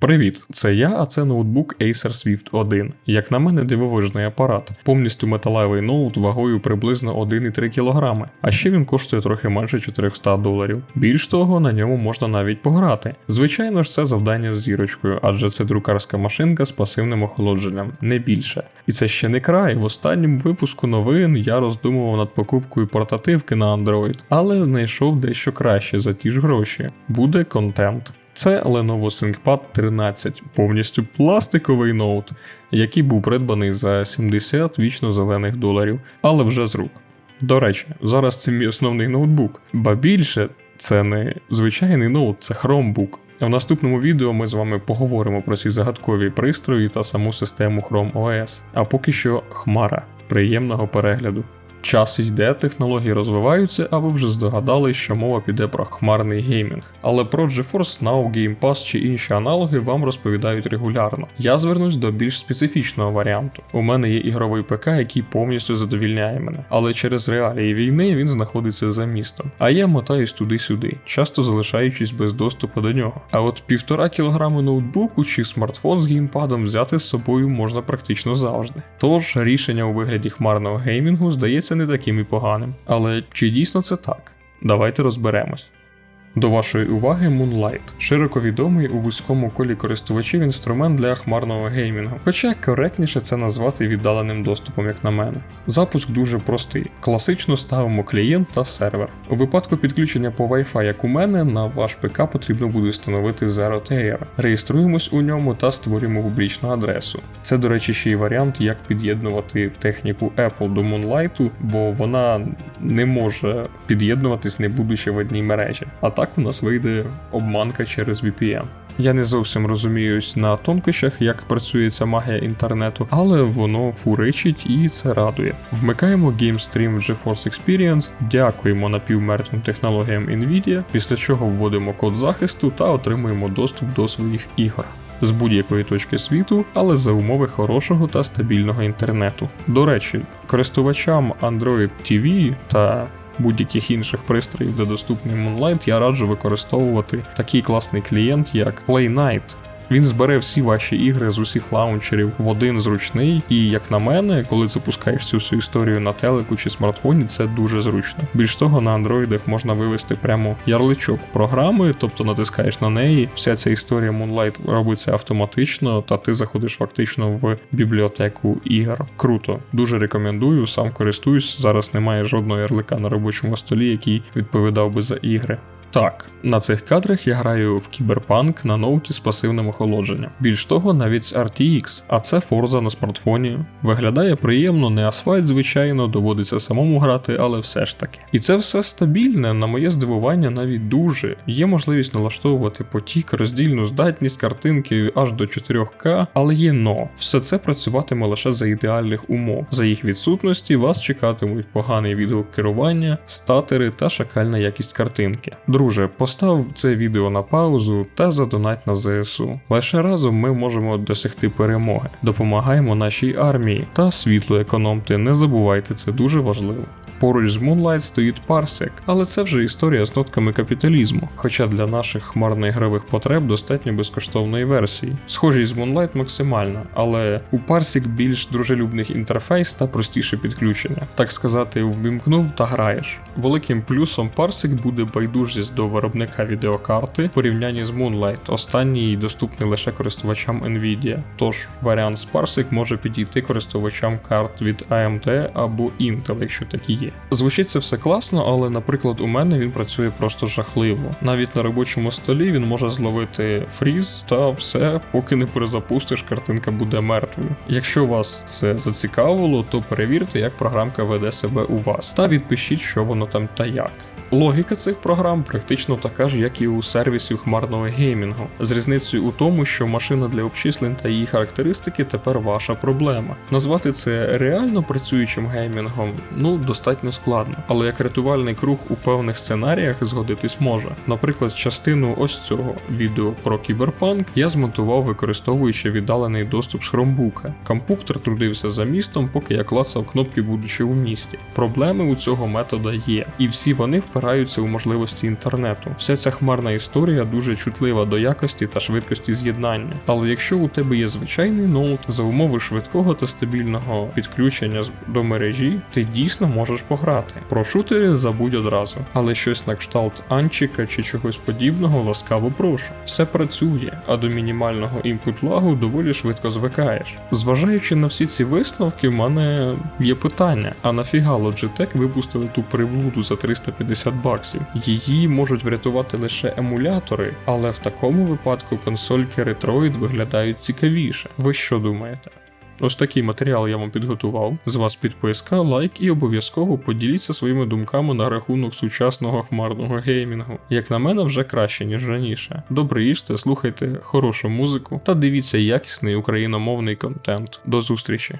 Привіт, це я, а це ноутбук Acer Swift 1. Як на мене, дивовижний апарат. Повністю металевий ноут вагою приблизно 1,3 кг, а ще він коштує трохи менше 400 доларів. Більш того, на ньому можна навіть пограти. Звичайно ж, це завдання з зірочкою, адже це друкарська машинка з пасивним охолодженням, не більше. І це ще не край. В останньому випуску новин я роздумував над покупкою портативки на Android, але знайшов дещо краще за ті ж гроші. Буде контент. Це Lenovo ThinkPad 13, повністю пластиковий ноут, який був придбаний за 70 вічно зелених доларів, але вже з рук. До речі, зараз це мій основний ноутбук, ба більше це не звичайний ноут, це Chromebook. В наступному відео ми з вами поговоримо про ці загадкові пристрої та саму систему Chrome OS. А поки що Хмара. Приємного перегляду. Час йде, технології розвиваються, а ви вже здогадали, що мова піде про хмарний геймінг. Але про GeForce Now, Game Pass чи інші аналоги вам розповідають регулярно. Я звернусь до більш специфічного варіанту. У мене є ігровий ПК, який повністю задовільняє мене, але через реалії війни він знаходиться за містом. А я мотаюсь туди-сюди, часто залишаючись без доступу до нього. А от півтора кілограми ноутбуку чи смартфон з геймпадом взяти з собою можна практично завжди. Тож рішення у вигляді хмарного геймінгу здається не таким і поганим. Але чи дійсно це так? Давайте розберемось. До вашої уваги Moonlight широко відомий у вузькому колі користувачів інструмент для хмарного геймінгу, хоча коректніше це назвати віддаленим доступом, як на мене. Запуск дуже простий. Класично ставимо клієнт та сервер. У випадку підключення по Wi-Fi, як у мене, на ваш ПК потрібно буде встановити ZeroTR. Реєструємось у ньому та створюємо публічну адресу. Це, до речі, ще й варіант, як під'єднувати техніку Apple до Moonlight, бо вона не може під'єднуватись, не будучи в одній мережі. А так у нас вийде обманка через VPN. Я не зовсім розуміюсь на тонкощах, як працює ця магія інтернету, але воно фуричить і це радує. Вмикаємо GameStream GeForce Experience, дякуємо напівмертвим технологіям Nvidia, після чого вводимо код захисту та отримуємо доступ до своїх ігор. З будь-якої точки світу, але за умови хорошого та стабільного інтернету. До речі, користувачам Android TV та будь-яких інших пристроїв, де доступний Moonlight, я раджу використовувати такий класний клієнт, як PlayNight. Він збере всі ваші ігри з усіх лаунчерів в один зручний, і як на мене, коли запускаєш цю всю історію на телеку чи смартфоні, це дуже зручно. Більш того, на андроїдах можна вивести прямо ярличок програми, тобто натискаєш на неї. Вся ця історія Moonlight робиться автоматично, та ти заходиш фактично в бібліотеку ігор. Круто, дуже рекомендую, сам користуюсь. Зараз немає жодного ярлика на робочому столі, який відповідав би за ігри. Так, на цих кадрах я граю в кіберпанк на ноуті з пасивним охолодженням. Більш того, навіть RTX, а це Forza на смартфоні. Виглядає приємно, не асфальт, звичайно, доводиться самому грати, але все ж таки. І це все стабільне, на моє здивування, навіть дуже. Є можливість налаштовувати потік, роздільну здатність картинки аж до 4К, але є но. Все це працюватиме лише за ідеальних умов. За їх відсутності вас чекатимуть поганий відгук керування, статери та шакальна якість картинки. Друже, постав це відео на паузу та задонать на ЗСУ. Лише разом ми можемо досягти перемоги. Допомагаємо нашій армії та світло економте. Не забувайте, це дуже важливо. Поруч з Moonlight стоїть Parsec, але це вже історія з нотками капіталізму. Хоча для наших хмарно-ігрових потреб достатньо безкоштовної версії. Схожість з Moonlight максимальна, але у Parsec більш дружелюбних інтерфейс та простіше підключення. Так сказати, ввімкнув та граєш. Великим плюсом Parsec буде байдужість до виробника відеокарти в порівнянні з Moonlight. Останній доступний лише користувачам Nvidia. Тож варіант з Parsec може підійти користувачам карт від AMD або Intel, якщо такі є. Звучить це все класно, але, наприклад, у мене він працює просто жахливо. Навіть на робочому столі він може зловити фріз та все, поки не перезапустиш, картинка буде мертвою. Якщо вас це зацікавило, то перевірте, як програмка веде себе у вас, та відпишіть, що воно там та як. Логіка цих програм практично така ж, як і у сервісів хмарного геймінгу, з різницею у тому, що машина для обчислень та її характеристики тепер ваша проблема. Назвати це реально працюючим геймінгом ну достатньо достатньо складно, але як рятувальний круг у певних сценаріях згодитись може. Наприклад, частину ось цього відео про кіберпанк я змонтував використовуючи віддалений доступ з хромбука. Компуктор трудився за містом, поки я клацав кнопки, будучи у місті. Проблеми у цього метода є, і всі вони впираються у можливості інтернету. Вся ця хмарна історія дуже чутлива до якості та швидкості з'єднання. Але якщо у тебе є звичайний ноут, за умови швидкого та стабільного підключення до мережі, ти дійсно можеш пограти. Про шутери забудь одразу, але щось на кшталт Анчика чи чогось подібного ласкаво прошу. Все працює, а до мінімального імпут лагу доволі швидко звикаєш. Зважаючи на всі ці висновки, в мене є питання: а нафіга Logitech випустили ту приблуду за 350 баксів? Її можуть врятувати лише емулятори, але в такому випадку консольки Retroid виглядають цікавіше. Ви що думаєте? Ось такий матеріал я вам підготував. З вас підписка, лайк і обов'язково поділіться своїми думками на рахунок сучасного хмарного геймінгу. Як на мене, вже краще, ніж раніше. Добре їжте, слухайте хорошу музику та дивіться якісний україномовний контент. До зустрічі!